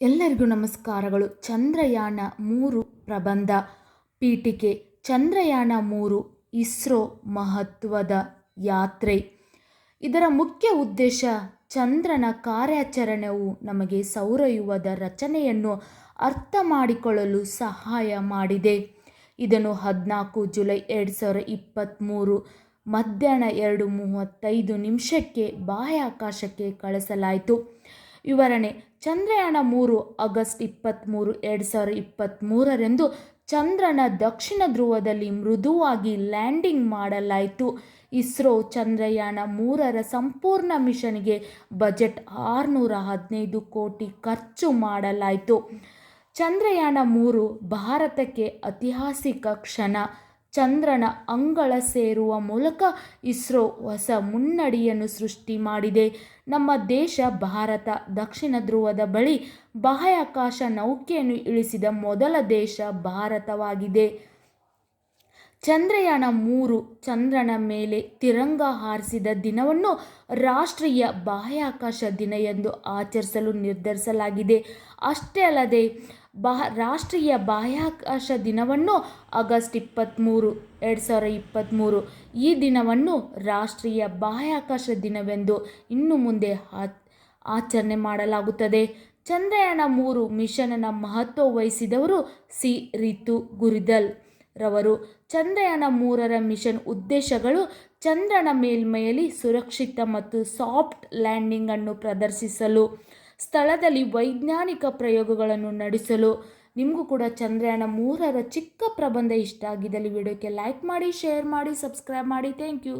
ಎಲ್ಲರಿಗೂ ನಮಸ್ಕಾರಗಳು. ಚಂದ್ರಯಾನ ಮೂರು ಪ್ರಬಂಧ ಪೀಠಿಕೆ. ಚಂದ್ರಯಾನ ಮೂರು ಇಸ್ರೋ ಮಹತ್ವದ ಯಾತ್ರೆ. ಇದರ ಮುಖ್ಯ ಉದ್ದೇಶ ಚಂದ್ರನ ಕಾರ್ಯಾಚರಣೆಯು ನಮಗೆ ಸೌರಯುವದ ರಚನೆಯನ್ನು ಅರ್ಥ ಮಾಡಿಕೊಳ್ಳಲು ಸಹಾಯ ಮಾಡಿದೆ. ಇದನ್ನು ಹದಿನಾಲ್ಕು ಜುಲೈ ಎರಡು ಸಾವಿರ ಇಪ್ಪತ್ತ್ಮೂರು ಮಧ್ಯಾಹ್ನ ಎರಡು ಮೂವತ್ತೈದು ನಿಮಿಷಕ್ಕೆ ಬಾಹ್ಯಾಕಾಶಕ್ಕೆ ಕಳಿಸಲಾಯಿತು. ವಿವರಣೆ. ಚಂದ್ರಯಾನ ಮೂರು ಆಗಸ್ಟ್ ಇಪ್ಪತ್ತ್ಮೂರು ಎರಡು ಸಾವಿರ ಇಪ್ಪತ್ತ್ಮೂರರಂದು ಚಂದ್ರನ ದಕ್ಷಿಣ ಧ್ರುವದಲ್ಲಿ ಮೃದುವಾಗಿ ಲ್ಯಾಂಡಿಂಗ್ ಮಾಡಲಾಯಿತು. ಇಸ್ರೋ ಚಂದ್ರಯಾನ ಮೂರರ ಸಂಪೂರ್ಣ ಮಿಷನ್ಗೆ ಬಜೆಟ್ ಆರುನೂರ ಹದಿನೈದು ಕೋಟಿ ಖರ್ಚು ಮಾಡಲಾಯಿತು. ಚಂದ್ರಯಾನ ಮೂರು ಭಾರತಕ್ಕೆ ಐತಿಹಾಸಿಕ ಕ್ಷಣ. ಚಂದ್ರನ ಅಂಗಳ ಸೇರುವ ಮೂಲಕ ಇಸ್ರೋ ಹೊಸ ಮುನ್ನಡಿಯನ್ನು ಸೃಷ್ಟಿ ಮಾಡಿದೆ. ನಮ್ಮ ದೇಶ ಭಾರತ, ದಕ್ಷಿಣ ಧ್ರುವದ ಬಳಿ ಬಾಹ್ಯಾಕಾಶ ನೌಕೆಯನ್ನು ಇಳಿಸಿದ ಮೊದಲ ದೇಶ ಭಾರತವಾಗಿದೆ. ಚಂದ್ರಯಾನ ಮೂರು ಚಂದ್ರನ ಮೇಲೆ ತಿರಂಗ ಹಾರಿಸಿದ ದಿನವನ್ನು ರಾಷ್ಟ್ರೀಯ ಬಾಹ್ಯಾಕಾಶ ದಿನ ಎಂದು ಆಚರಿಸಲು ನಿರ್ಧರಿಸಲಾಗಿದೆ. ಅಷ್ಟೇ ಅಲ್ಲದೆ ಬಾ ರಾಷ್ಟ್ರೀಯ ಬಾಹ್ಯಾಕಾಶ ದಿನವನ್ನು ಆಗಸ್ಟ್ ಇಪ್ಪತ್ತ್ಮೂರು ಎರಡು ಸಾವಿರ ಇಪ್ಪತ್ತ್ಮೂರು ಈ ದಿನವನ್ನು ರಾಷ್ಟ್ರೀಯ ಬಾಹ್ಯಾಕಾಶ ದಿನವೆಂದು ಇನ್ನು ಮುಂದೆ ಆಚರಣೆ ಮಾಡಲಾಗುತ್ತದೆ. ಚಂದ್ರಯಾನ ಮೂರು ಮಿಷನ್ನ ಮಹತ್ವ ವಹಿಸಿದವರು ಸಿ. ರಿತು ಗುರಿದಲ್. ರವರು ಚಂದ್ರಯಾನ ಮೂರರ ಮಿಷನ್ ಉದ್ದೇಶಗಳು ಚಂದ್ರನ ಮೇಲ್ಮೈಯಲ್ಲಿ ಸುರಕ್ಷಿತ ಮತ್ತು ಸಾಫ್ಟ್ ಲ್ಯಾಂಡಿಂಗ್ ಅನ್ನು ಪ್ರದರ್ಶಿಸಲು, ಸ್ಥಳದಲ್ಲಿ ವೈಜ್ಞಾನಿಕ ಪ್ರಯೋಗಗಳನ್ನು ನಡೆಸಲು. ನಿಮಗೂ ಕೂಡ ಚಂದ್ರಯಾನ ಮೂರರ ಚಿಕ್ಕ ಪ್ರಬಂಧ ಇಷ್ಟ ಆಗಿದ್ದಲ್ಲಿ ವಿಡಿಯೋಕ್ಕೆ ಲೈಕ್ ಮಾಡಿ ಶೇರ್ ಮಾಡಿ ಸಬ್ಸ್ಕ್ರೈಬ್ ಮಾಡಿ. Thank you